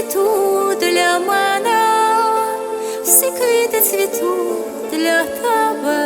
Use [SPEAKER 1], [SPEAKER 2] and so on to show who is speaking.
[SPEAKER 1] цвіту для мене, всі квіти цвіту для тебе.